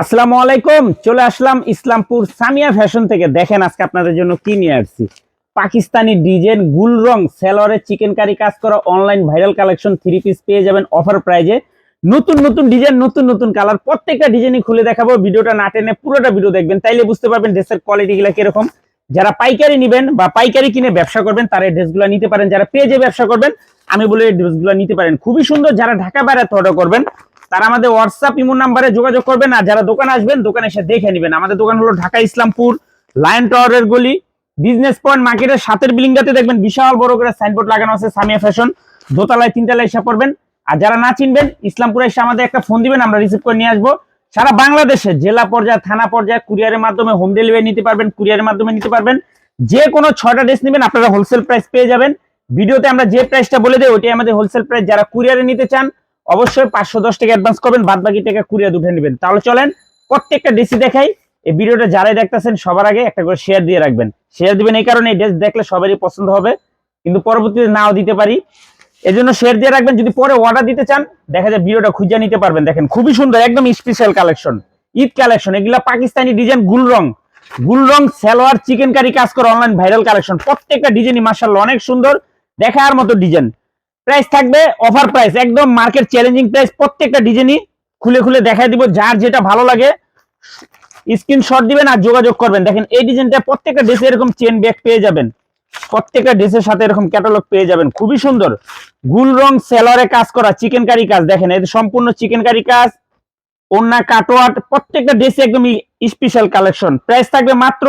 আসসালামু আলাইকুম, চলে আসলাম ইসলামপুর সামিয়া ফ্যাশন থেকে। দেখেন আজকে আপনাদের জন্য কি নিয়ে আসছি। পাকিস্তানি ডিজাইন, গুল রং সেলরে চিকেন কারি কাজ করা online viral collection three piece পেয়ে যাবেন অফার প্রাইজে নতুন নতুন ডিজাইন, নতুন নতুন কালার প্রত্যেকটা ডিজাইনই খুলে দেখাবো। ভিডিওটা না টেনে পুরোটা ভিডিও দেখবেন, তাইলে বুঝতে পারবেন ড্রেসের কোয়ালিটি গুলা কীরকম। যারা পাইকারি নেবেন বা পাইকারি কিনে ব্যবসা করবেন, তারা এই ড্রেসগুলো নিতে পারেন। যারা পেজে ব্যবসা করবেন, আমি বলে এই ড্রেসগুলো নিতে পারেন। খুবই সুন্দর, যারা ঢাকা বাইরে অর্ডার করবেন তারা আমাদের হোয়াটসঅ্যাপ ইমো নাম্বারে যোগাযোগ করবেন আর যারা দোকানে আসবেন, দোকানে এসে দেখে নেবেন। আমাদের দোকান হলো ঢাকা ইসলামপুর লায়ন টাওয়ারের গলি বিজনেস পয়েন্ট মার্কেটের সাতের বিল্ডিংটাতে দেখবেন বিশাল বড় করে সাইনবোর্ড লাগানো আছে সামিয়া ফ্যাশন দোতলায় তিনতলায় এসে পড়বেন। আর যারা না চিনবেন, ইসলামপুরে এসে আমাদের একটা ফোন দিবেন, আমরা রিসিভ করে নিয়ে আসব। সারা বাংলাদেশে জেলা পর্যায়ে, থানা পর্যায়ে কুরিয়ারের মাধ্যমে হোম ডেলিভারি নিতে পারবেন কুরিয়ারের মাধ্যমে নিতে পারবেন। যে কোনো ছয়টা ড্রেস নেবেন, আপনারা হোলসেল প্রাইস পেয়ে যাবেন। ভিডিওতে আমরা যে প্রাইসটা বলে দেই, ওইটাই আমাদের হোলসেল প্রাইস যারা কুরিয়ারে নিতে চান অবশ্যই পাঁচশো দশ টাকা অ্যাডভান্স করবেন, বাদ বাকি টাকা কুরিয়ার উঠে নেবেন। তাহলে চলেন, প্রত্যেকটা ড্রেসই দেখাই। এই ভিডিওটা যারাই দেখতেছেন, সবার আগে একটা করে শেয়ার দিয়ে রাখবেন। শেয়ার দিবেন এই কারণে এই ড্রেস দেখলে সবারই পছন্দ হবে। কিন্তু পরবর্তীতে নাও দিতে পারি। এই জন্য শেয়ার দিয়ে রাখবেন, যদি পরে অর্ডার দিতে চান, দেখা যায় ভিডিওটা খুঁজে নিতে পারবেন। দেখেন, খুবই সুন্দর, একদম স্পেশাল কালেকশন ঈদ কালেকশন এগুলা পাকিস্তানি ডিজাইন গুল রং। গুল রং, সালোয়ার চিকেন কারি কাজ করে অনলাইন ভাইরাল কালেকশন প্রত্যেকটা ডিজাইনই মার্শাল্লাহ অনেক সুন্দর, দেখার মতো ডিজাইন প্রাইস থাকবে অফার প্রাইস একদম মার্কেট চ্যালেঞ্জিং প্রাইস প্রত্যেকটা ডিজাইনই খুলে খুলে দেখাই দিব, যার যেটা ভালো লাগে। স্ক্রিনশট দিবেন আর যোগাযোগ করবেন। দেখেন, এই ডিজাইনটা প্রত্যেকটা ড্রেসে এরকম চেন ব্যাগ পেয়ে যাবেন। প্রত্যেকটা ড্রেসের সাথে এরকম ক্যাটালগ পেয়ে যাবেন। খুবই সুন্দর। গুল রং সেলরে কাজ করা চিকেন কারি কাজ। দেখেন এটা সম্পূর্ণ চিকেন কারি কাজ। ওন্না কাটোয়াট, প্রত্যেকটা ড্রেসে একদম স্পেশাল কালেকশন প্রাইস থাকবে মাত্র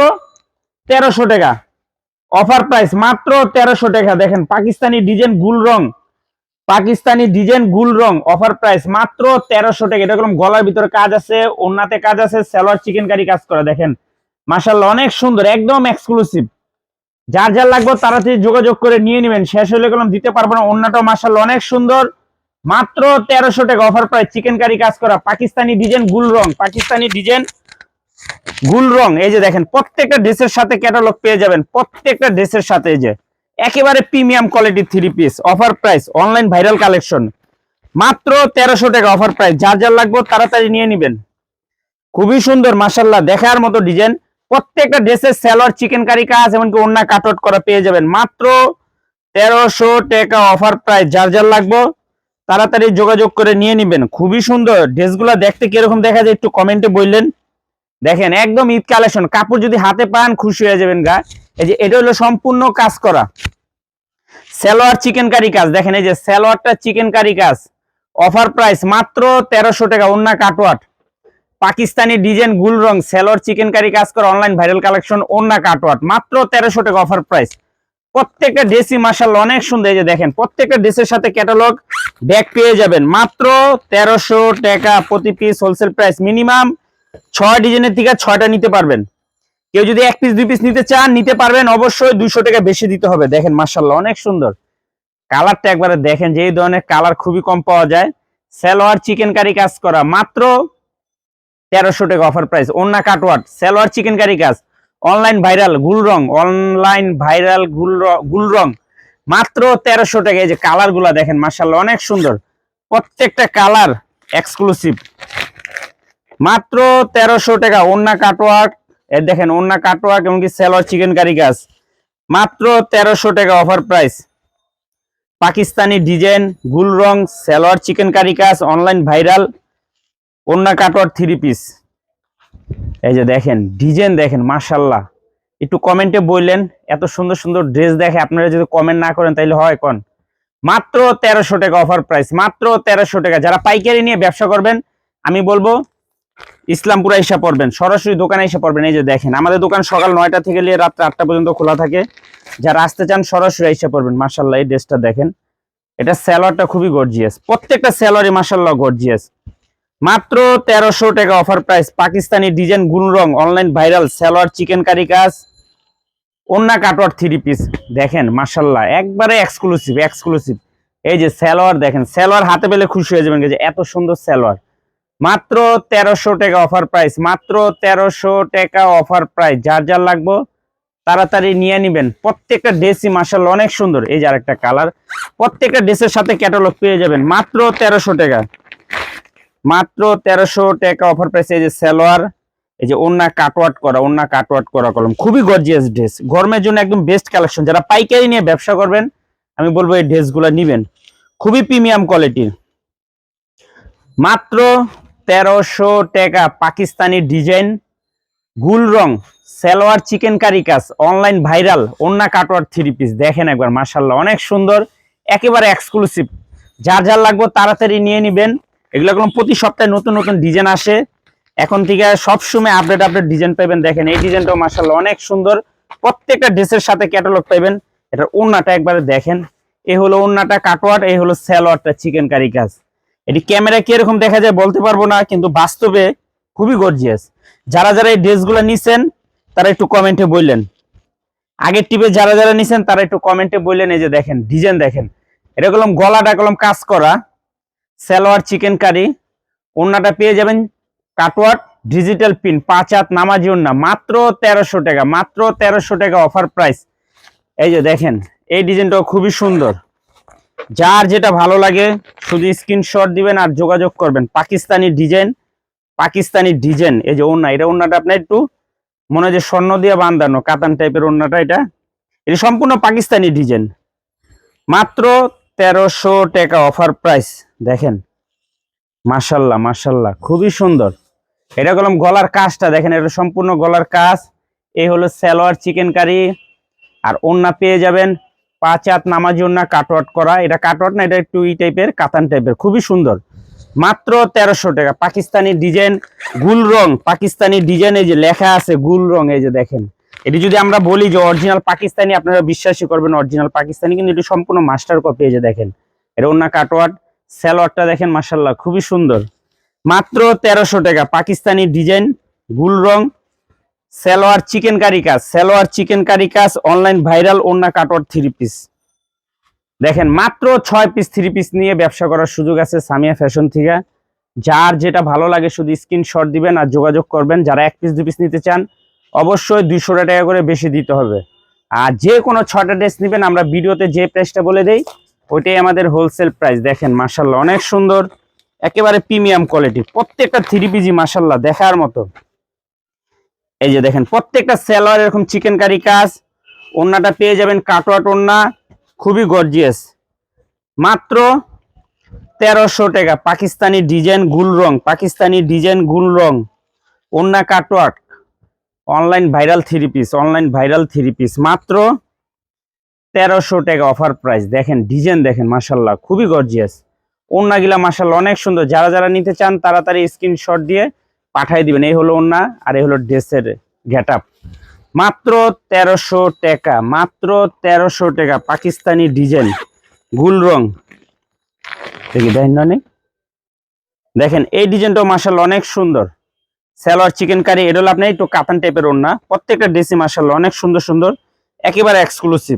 তেরোশো টাকা। অফার প্রাইস মাত্র তেরোশো টাকা। দেখেন, পাকিস্তানি ডিজাইন গুল রং। পাকিস্তানি ডিজাইন গুল রং অফার প্রাইস মাত্র তেরোশো টাকা। এটা কোনো গলার ভিতরে কাজ আছে ওন্নাতে কাজ আছে, সালোয়ার চিকেন কারি কাজ করা, দেখেন। মাসাল্লাহ অনেক সুন্দর, একদম এক্সক্লুসিভ যার যার লাগবে তাড়াতাড়ি যোগাযোগ করে নিয়ে নেবেন, শেষ হলে গেলাম দিতে পারব না অন্যটাও মাসাল্লাহ অনেক সুন্দর। মাত্র তেরোশো টাকা অফার প্রাইস চিকেন কারি কাজ করা, পাকিস্তানি ডিজাইন গুল রং, পাকিস্তানি ডিজাইন গুল রং। এই যে দেখেন, প্রত্যেকটা ড্রেসের সাথে ক্যাটালগ পেয়ে যাবেন, প্রত্যেকটা ড্রেসের সাথে এই যে। একেবারে premium quality three piece offer price online viral collection মাত্র তেরোশো টাকা অফার প্রাইস যার যার লাগবে তাড়াতাড়ি নিয়ে নেবেন। খুবই সুন্দর মাসাল্লাহ দেখার মতো ডিজাইন প্রত্যেকটা ড্রেসের স্যালোয়ার চিকেন কারি কাজ, এমনকি অন্য কাটআউট করা পেয়ে যাবেন। মাত্র তেরোশো টাকা অফার প্রাইস যার যার লাগবে তাড়াতাড়ি যোগাযোগ করে নিয়ে নেবেন। খুবই সুন্দর। ড্রেসগুলো দেখতে কীরকম দেখা যায় একটু কমেন্টে বললেন। দেখেন, একদম ঈদ কালেকশন। কাপড় যদি হাতে পান, খুশি হয়ে যাবেন গা। এই যে, এটা হলো সম্পূর্ণ কাজ করা। সালোয়ার চিকেন কারি কাজ। দেখেন, এই যে সালোয়ারটা চিকেন কারি কাজ। অফার প্রাইস মাত্র তেরোশো টাকা অন্য কাটওয়াট পাকিস্তানি ডিজাইন গুল রং, সালোয়ার চিকেন কারি কাজ করা, অনলাইন ভাইরাল কালেকশন অন্য কাটওয়াট মাত্র তেরোশো টাকা অফার প্রাইস। প্রত্যেকটা ড্রেসই মার্শাল অনেক সুন্দর। এই যে দেখেন, প্রত্যেকটা ড্রেসের সাথে ক্যাটালগ ব্যাগ পেয়ে যাবেন। মাত্র তেরোশো টাকা প্রতি পিস হোলসেল প্রাইস মিনিমাম। ছয় ডিজাইনের থেকে ছয়টা নিতে পারবেন। কেউ যদি এক পিস দুই পিস নিতে চান, নিতে পারবেন, অবশ্যই দুইশো টাকা বেশি দিতে হবে। দেখেন মার্শাল্লাহ অনেক সুন্দর। কালারটা একবারে দেখেন যে এই ধরনের কালার খুবই কম পাওয়া যায়। সালোয়ার চিকেন কারি কাজ করা, মাত্র তেরোশো টাকা অফার প্রাইস অন্য কাটওয়াট সালোয়ার চিকেন কারি কাজ। অনলাইন ভাইরাল, গুল রং, অনলাইন ভাইরাল গুল গুল রং। মাত্র তেরোশো টাকা, এই যে কালারগুলা দেখেন মার্শাল্লাহ অনেক সুন্দর। প্রত্যেকটা কালার এক্সক্লুসিভ মাত্র তেরোশো টাকা অন্য কাটওয়ার্ক এর দেখেন অন্য কাটওয়ার্ক এমনকি সেলোয়ার চিকেন কারি গাছ মাত্র তেরোশো টাকা অফার প্রাইস পাকিস্তানি ডিজাইন, গুল রং সেলোয়ার চিকেন কারি কাজ অনলাইন ভাইরাল অন্য কাটওয়ার থ্রি পিস এই যে দেখেন, ডিজাইন দেখেন মার্শাল্লাহ একটু কমেন্টে বললেন, এত সুন্দর সুন্দর ড্রেস দেখে আপনারা যদি কমেন্ট না করেন তাহলে হয় কন? মাত্র তেরোশো টাকা অফার প্রাইস মাত্র তেরোশো টাকা। যারা পাইকারি নিয়ে ব্যবসা করবেন, আমি বলব ইসলামপুরে এসে পড়বেন, সরাসরি দোকানে এসে পড়বেন, এই যে দেখেন, আমাদের দোকান সকাল নয়টা থেকে নিয়ে রাত্রে আটটা পর্যন্ত খোলা থাকে। যারা আসতে চান, সরাসরি এসে পড়বেন মার্শাল্লাহ এই ড্রেসটা দেখেন। এটা স্যালোয়ারটা খুবই গর্জিয়াস প্রত্যেকটা স্যালোয়ারই মার্শাল্লাহ গর্জিয়াস মাত্র তেরোশো টাকা অফার প্রাইস পাকিস্তানি ডিজাইন গুল রং online viral salwar chicken curry কাজ অন্য কাটওয়ার থ্রি পিস দেখেন মার্শাল্লাহ একবারে এক্সক্লুসিভ এক্সক্লুসিভ এই যে স্যালোয়ার দেখেন স্যালোয়ার হাতে পেলে খুশি হয়ে যাবেন যে এত সুন্দর স্যালোয়ার মাত্র তেরোশো টাকা অফার প্রাইস মাত্র তেরোশো টাকা অফার প্রাইস যার যার লাগবো, তাড়াতাড়ি নিয়ে নিবেন। প্রত্যেকটা ড্রেসই মার্শাল অনেক সুন্দর। এই যে আরেকটা কালার প্রত্যেকটা ড্রেসের সাথে ক্যাটালগ পেয়ে যাবেন। মাত্র তেরোশো টাকা। মাত্র তেরোশো টাকা অফার প্রাইস এই যে সালোয়ার, এই যে ওন্না কাটওয়াট করা ওন্না কাটওয়াট করা কলম। খুবই গর্জিয়াস ড্রেস গরমের জন্য একদম বেস্ট কালেকশন যারা পাইকারি নিয়ে ব্যবসা করবেন, আমি বলব এই ড্রেসগুলো নিবেন। খুবই প্রিমিয়াম কোয়ালিটির মাত্র তেরোশো টাকা পাকিস্তানি ডিজাইন, গুল রং, সালোয়ার চিকেন কারি কাজ অনলাইন ভাইরাল ওন্না কাটওয়ার থ্রি পিস দেখেন একবার মার্শাল্লাহ অনেক সুন্দর, একেবারে এক্সক্লুসিভ যার যার লাগবে তাড়াতাড়ি নিয়ে নিবেন। এগুলো এখন প্রতি সপ্তাহে নতুন নতুন ডিজাইন আসে। এখন থেকে সবসময় আপডেট আপডেট ডিজাইন পাবেন দেখেন, এই ডিজাইনটাও মার্শাল্লাহ অনেক সুন্দর। প্রত্যেকটা ড্রেসের সাথে ক্যাটালগ পাবেন এটা ওন্নাটা একবারে দেখেন। এই হলো ওন্নাটা কাটওয়ার এই হলো সালোয়ারটা চিকেন কারি কাজ এটি ক্যামেরা কীরকম দেখা যায় বলতে পারব না, কিন্তু বাস্তবে খুবই গর্জিয়াস যারা যারা এই ড্রেসগুলো নিছেন, তারা একটু কমেন্টে বললেন। আগের টিপে যারা যারা নিছেন, তারা একটু কমেন্টে বললেন, এই যে দেখেন ডিজাইন দেখেন। এটা কলম গলাটা কলম কাজ করা, সালোয়ার, চিকেন কারি ওন্নাটা পেয়ে যাবেন কাটওয়ার্ড ডিজিটাল পিন পাঁচ হাত নামাজি ওন্না মাত্র তেরোশো টাকা, মাত্র তেরোশো টাকা অফার প্রাইস এই যে দেখেন, এই ডিজাইনটাও খুবই সুন্দর। যার যেটা ভালো লাগে, শুধু স্ক্রিনশট দিবেন আর যোগাযোগ করবেন। পাকিস্তানি ডিজাইন পাকিস্তানি ডিজাইন এই যে ওন্না এটা ওন্নাটা আপনার একটু মনে হয় যে স্বর্ণ দিয়ে বান্ধানো, কাতান টাইপের ওন্নাটা এটা। এটা সম্পূর্ণ পাকিস্তানি ডিজাইন মাত্র তেরোশো টাকা অফার প্রাইস দেখেন। মাশাল্লাহ মাশাল্লাহ, খুবই সুন্দর। এটা কলম গলার কাজটা, দেখেন, এটা সম্পূর্ণ গলার কাজ। এই হলো সালোয়ার, চিকেন কারি। আর ওন্না পেয়ে যাবেন পাঁচ হাত নামাজি ওন্না কাটওয়াট করা। এটা কাটওয়াট না, এটা একটু ই টাইপের কাতান টাইপের খুবই সুন্দর। মাত্র তেরোশো টাকা। পাকিস্তানি ডিজাইন, গুল রং। পাকিস্তানি ডিজাইন যে লেখা আছে গুল রং, এই যে দেখেন। এটি যদি আমরা বলি যে অরিজিনাল পাকিস্তানি, আপনারা বিশ্বাসই করবেন অরিজিনাল পাকিস্তানি, কিন্তু এটি সম্পূর্ণ মাস্টার কপি এই যে দেখেন। এটা অন্য কাটওয়াট স্যালোয়ারটা দেখেন মাসাল্লাহ খুবই সুন্দর। মাত্র তেরোশো টাকা। পাকিস্তানি ডিজাইন, গুল রং সালোয়ার চিকেন কারি কাজ। সালোয়ার চিকেন কারি কাজ অনলাইন ভাইরাল অন্য কাটওয়ার থ্রি পিস দেখেন, মাত্র ছয় পিস থ্রি পিস নিয়ে ব্যবসা করার সুযোগ আছে সামিয়া ফ্যাশন থেকে। যার যেটা ভালো লাগে শুধু স্ক্রিনশট দিবেন আর যোগাযোগ করবেন। যারা এক পিস দু পিস নিতে চান, অবশ্যই দুইশো টাকা করে বেশি দিতে হবে। আর যে কোনো ছটা ড্রেস নেবেন, আমরা ভিডিওতে যে প্রাইসটা বলে দেই, ওইটাই আমাদের হোলসেল প্রাইস দেখেন মাসাল্লাহ অনেক সুন্দর, একেবারে প্রিমিয়াম কোয়ালিটি প্রত্যেকটা থ্রি পিজি মাসাল্লাহ দেখার মতো। এই যে দেখেন, প্রত্যেকটা স্যালোয়ার এরকম চিকেন কারি কাজ ওন্নাটা পেয়ে যাবেন কাটোয়াট ওন্না খুবই গর্জিয়াস মাত্র তেরোশো টাকা, পাকিস্তানি ডিজাইন গুল রং, পাকিস্তানি ডিজাইন গুল রং ওন্না cutwork online viral three piece online viral three piece মাত্র তেরোশো টাকা অফার প্রাইস দেখেন ডিজাইন দেখেন মাসাল্লাহ খুবই গর্জিয়াস ওন্নাগুলা মাসাল্লাহ অনেক সুন্দর। যারা যারা নিতে চান, তাড়াতাড়ি স্ক্রিনশট দিয়ে পাঠিয়ে দিবেন। এই হলো ওন্না আর এই হলো ড্রেসের গেট আপ মাত্র তেরোশো টাকা, মাত্র তেরোশো টাকা, পাকিস্তানি ডিজাইন, গুল রং। দেখি, দেখেন? দেখেন, এই ডিজাইনটাও মাসাল্লাহ অনেক সুন্দর। স্যালোয়ার চিকেন কারি এটা হলো আপনার একটু কাতান টাইপের ওন্না প্রত্যেকটা ড্রেসই মাসাল্লাহ অনেক সুন্দর সুন্দর, একেবারে এক্সক্লুসিভ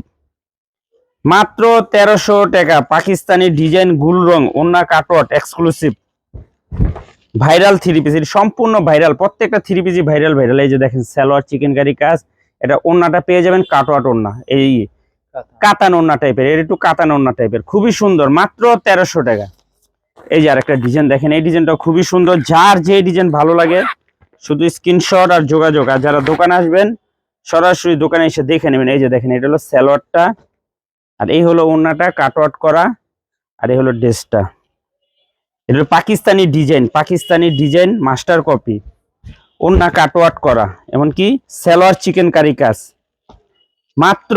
মাত্র তেরোশো টাকা, পাকিস্তানি ডিজাইন, গুল রং ওন্না cutwork exclusive viral three piece এটা সম্পূর্ণ ভাইরাল প্রত্যেকটা থ্রি পিসই ভাইরাল ভাইরাল। এই যে দেখেন সালোয়ার চিকেন কারি কাজ এটা ওন্নাটা পেয়ে যাবেন কাটোয়াট ওন্না এই কাতান। ওন্না টাইপের এর একটু কাতান ওন্না টাইপের খুবই সুন্দর মাত্র তেরোশো টাকা। এই যে আরেকটা ডিজাইন দেখেন এই ডিজাইনটা খুবই সুন্দর। যার যে ডিজাইন ভালো লাগে শুধু স্ক্রিনশট আর যোগাযোগ। আর যারা দোকানে আসবেন সরাসরি দোকানে এসে দেখে নেবেন। এই যে দেখেন এটা হলো স্যালোয়ারটা আর এই হলো ওন্নাটা কাটওয়াট করা আর এই হলো ড্রেসটা এটা Pakistani design Pakistani design master copy. ওন্না কাটওয়াট করা, এমনকি সালোয়ার চিকেন কারি কাজ। মাত্র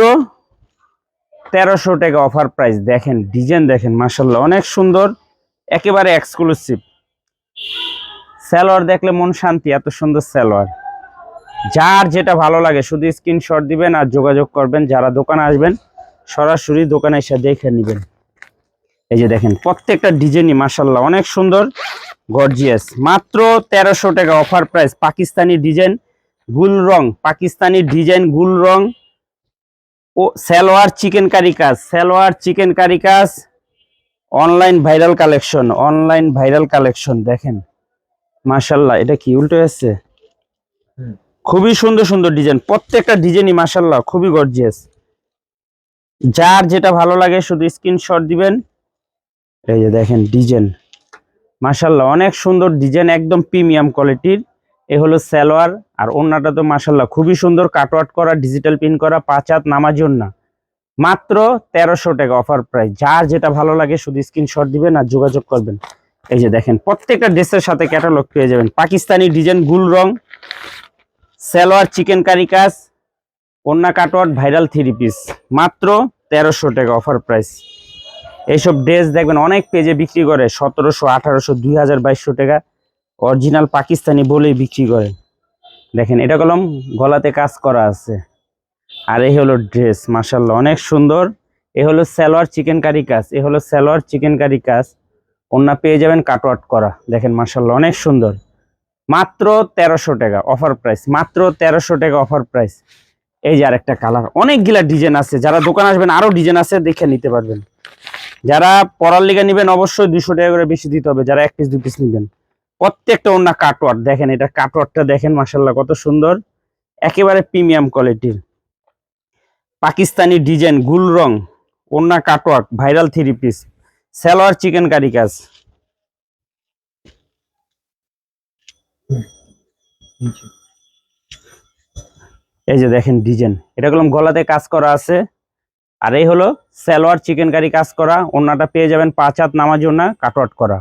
তেরোশো টাকা অফার প্রাইস। দেখেন, ডিজাইন দেখেন মাসাল্লাহ অনেক সুন্দর, একেবারে এক্সক্লুসিভ সালোয়ার দেখলে মন শান্তি, এত সুন্দর সালোয়ার। যার যেটা ভালো লাগে, শুধু স্ক্রিনশট দিবেন আর যোগাযোগ করবেন। যারা দোকানে আসবেন, সরাসরি দোকানে এসে দেখে নেবেন। এই যে দেখেন প্রত্যেকটা ডিজাইনই মাসাল্লাহ অনেক সুন্দর গর্জিয়াস মাত্র তেরোশো টাকা অফার প্রাইস পাকিস্তানি ডিজাইন গুল রং পাকিস্তানি ডিজাইন গুল রং। ও সালোয়ার চিকেন কারি কাজ সালোয়ার চিকেন কারি কাজ। Online viral collection online viral collection দেখেন। মাশাল্লাহ এটা কি উল্টো আসছে খুবই সুন্দর সুন্দর ডিজাইন প্রত্যেকটা ডিজাইনই মাশাল্লাহ খুবই গর্জিয়াস যার যেটা ভালো লাগে শুধু স্ক্রিনশট দিবেন। এই যে দেখেন ডিজাইন। মাসাল্লাহ অনেক সুন্দর ডিজাইন, একদম প্রিমিয়াম কোয়ালিটির। এ হলো সালোয়ার, আর ওন্নাটা তো মাসাল্লাহ খুবই সুন্দর কাটওয়ার্ট করা, ডিজিটাল পিন করা, পাঁচ হাত নামাজ না মাত্র তেরোশো টাকা অফার প্রাইস। যার যেটা ভালো লাগে শুধু স্ক্রিনশট দিবেন আর যোগাযোগ করবেন। এই যে দেখেন, প্রত্যেকটা ড্রেসের সাথে ক্যাটালগ পেয়ে যাবেন। পাকিস্তানি ডিজাইন, গুল রং, সালোয়ার, চিকেন কারি কাজ, ওন্না কাটওয়ার্ট ভাইরাল থ্রি পিস। মাত্র তেরোশো টাকা অফার প্রাইস। এইসব ড্রেস দেখবেন অনেক পেজে বিক্রি করে, সতেরোশো, আঠারোশো, দুই হাজার, বাইশশো টাকা। অরিজিনাল পাকিস্তানি বলেই বিক্রি করে। দেখেন, এটা কলম গলাতে কাজ করা আছে। আর এই হলো ড্রেস মাসাল্লাহ অনেক সুন্দর। এ হলো সালোয়ার চিকেন কারি কাজ, এ হলো সালোয়ার চিকেন কারি কাজ। অন্য পেয়ে যাবেন কাটওয়ার্ট করা। দেখেন মাসাল্লাহ অনেক সুন্দর। মাত্র তেরোশো টাকা অফার প্রাইস, মাত্র তেরোশো টাকা অফার প্রাইস। এই যে আরেকটা কালার, অনেকগুলা ডিজাইন আছে। যারা দোকান আসবেন, আরও ডিজাইন আছে, দেখে নিতে পারবেন। যারা পড়ার লিগে নেবেন অবশ্যই দুশো টাকা করে বেশি দিতে হবে, যারা এক পিস দু পিস নেবেন। প্রত্যেকটা অন্য কাটওয়ার্ট দেখেন এটা কাটওয়ার্টটা দেখেন মাসাল্লাহ কত সুন্দর। একেবারে প্রিমিয়াম কোয়ালিটির পাকিস্তানি ডিজাইন গুল রং ওন্না cutwork viral three piece salwar chikankari কাজ। এই যে দেখেন ডিজাইন এটা গলাতে কাজ করা আছে। আর এই হলো সালোয়ার চিকেন কারি কাজ করা। ওন্নাটা পেয়ে যাবেন পাঁচ হাত নামার জন্য কাটওয়ার্ট করা।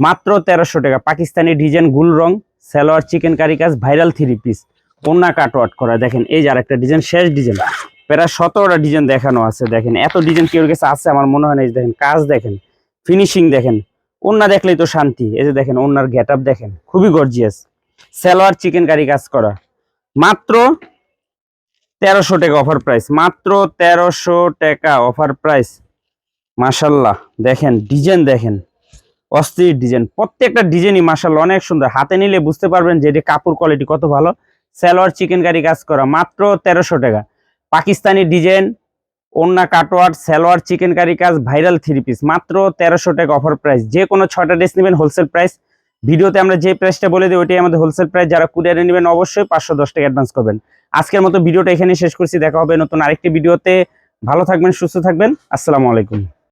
মাত্র তেরোশো টাকা। পাকিস্তানি ডিজাইন গুল রং, সালোয়ার চিকেন কারি কাজ, ভাইরাল থ্রি পিস। ওন্না কাটওয়ার্ট করা। দেখেন, এই যে আরেকটা ডিজাইন, শেষ ডিজাইন। প্রায় সতেরোটা ডিজাইন দেখানো আছে, দেখেন। এত ডিজাইন কেউ কাছে আছে, আমার মনে হয় না দেখেন, কাজ দেখেন ফিনিশিং দেখেন। ওন্না দেখলেই তো শান্তি। এই যে দেখেন ওন্নার গেট দেখেন, খুবই গর্জিয়াস সালোয়ার চিকেন কারি কাজ করা। মাত্র তেরোশো টাকা অফার প্রাইস মাত্র তেরোশো টাকা অফার প্রাইস মাসাল্লাহ দেখেন ডিজাইন দেখেন। অস্থির ডিজাইন প্রত্যেকটা ডিজাইনই মাসাল্লাহ অনেক সুন্দর। হাতে নিলে বুঝতে পারবেন যে এটি কাপড় কোয়ালিটি কত ভালো। সালোয়ার চিকেন কারি কাজ করা, মাত্র তেরোশো টাকা। পাকিস্তানি ডিজাইন ওন্না কাটোয়ার সালোয়ার চিকেন কারি কাজ ভাইরাল থ্রি পিস মাত্র তেরোশো টাকা অফার প্রাইস যে কোনো ছটা ড্রেস নেবেন হোলসেল প্রাইস ভিডিওতে আমরা যে প্রাইসটা বলে দিই, ওইটাই আমাদের হোলসেল প্রাইস যারা কুরিয়ারে নেবেন, অবশ্যই পাঁচশো দশ টাকা অ্যাডভান্স করবেন। আজকের মতো ভিডিওটা এখানে শেষ করছি। দেখা হবে নতুন আরেকটি ভিডিওতে। ভালো থাকবেন, সুস্থ থাকবেন। আসসালামু আলাইকুম।